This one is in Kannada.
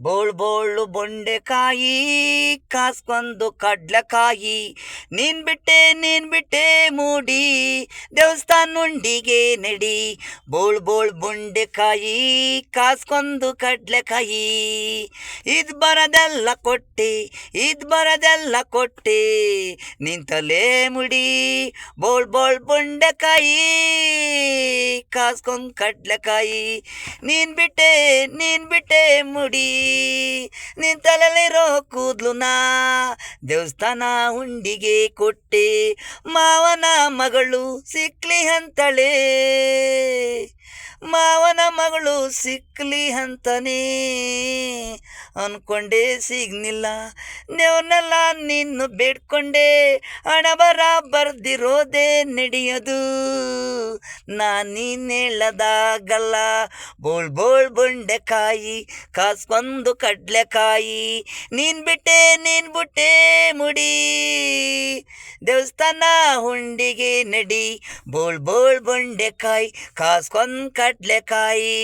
ಬೋಳ್ ಬೋಳು ಬೊಂಡೆಕಾಯಿ, ಕಾಸ್ಕೊಂದು ಕಡ್ಲೆಕಾಯಿ. ನೀನ್ ಬಿಟ್ಟೆ ನೀನ್ ಬಿಟ್ಟೆ ಮೂಡಿ, ದೇವಸ್ಥಾನ ಉಂಡಿಗೆ ನಡಿ. ಬೋಳ್ ಬೋಳ್ ಬೊಂಡೆಕಾಯಿ, ಕಾಸ್ಕೊಂದು ಕಡ್ಲೆಕಾಯಿ. ಇದ್ ಬರದೆಲ್ಲ ಕೊಟ್ಟಿ, ಇದ್ ಬರದೆಲ್ಲ ಕೊಟ್ಟಿ. ನಿಂತಲೇ ಮುಡಿ, ಬೋಳ್ ಬೋಳ್ ಬೊಂಡೆಕಾಯಿ. ಕಾಸ್ಕೊಂಡ್ ಕಡ್ಲಕಾಯಿ. ನೀನ್ ಬಿಟ್ಟೆ ನೀನ್ ಬಿಟ್ಟೆ ಮುಡಿ. ನಿನ್ ತಲೆಲಿರೋ ನಾ ದೇವಸ್ಥಾನ ಹುಂಡಿಗೆ ಕೊಟ್ಟೆ. ಮಾವನ ಮಗಳು ಸಿಕ್ಲಿ ಅಂತಳೆ ಮಾವನ ಮಗಳು ಸಿಕ್ಕಲಿ ಅಂತನೇ. ಅನ್ಕೊಂಡೇ, ಸಿಗ್ನಿಲ್ಲ. ದೇವ್ರನ್ನೆಲ್ಲ ನಿನ್ನ ಬೇಡ್ಕೊಂಡೆ. ಹಣ ಬರ ಬರ್ದಿರೋದೇ ನಡೆಯೋದು. ನಾ ನೀನ್ ಹೇಳದಾಗಲ್ಲ. ಬೋಳ್ ಬೋಳ್ ಬೊಂಡೆಕಾಯಿ, ಕಾಸ್ಕೊಂದು ಕಡ್ಲೆಕಾಯಿ. ನೀನ್ ಬಿಟ್ಟೆ ನೀನ್ ಬಿಟ್ಟೆ. ದೇವಸ್ಥಾನ ಹುಂಡಿಗೆ ನಡಿ. ಬೋಳ್ ಬೋಳ್ ಬೊಂಡೆಕಾಯಿ ಕಾಸ್ಕೊಂದ್ ಕಡ್ಲೆಕಾಯಿ.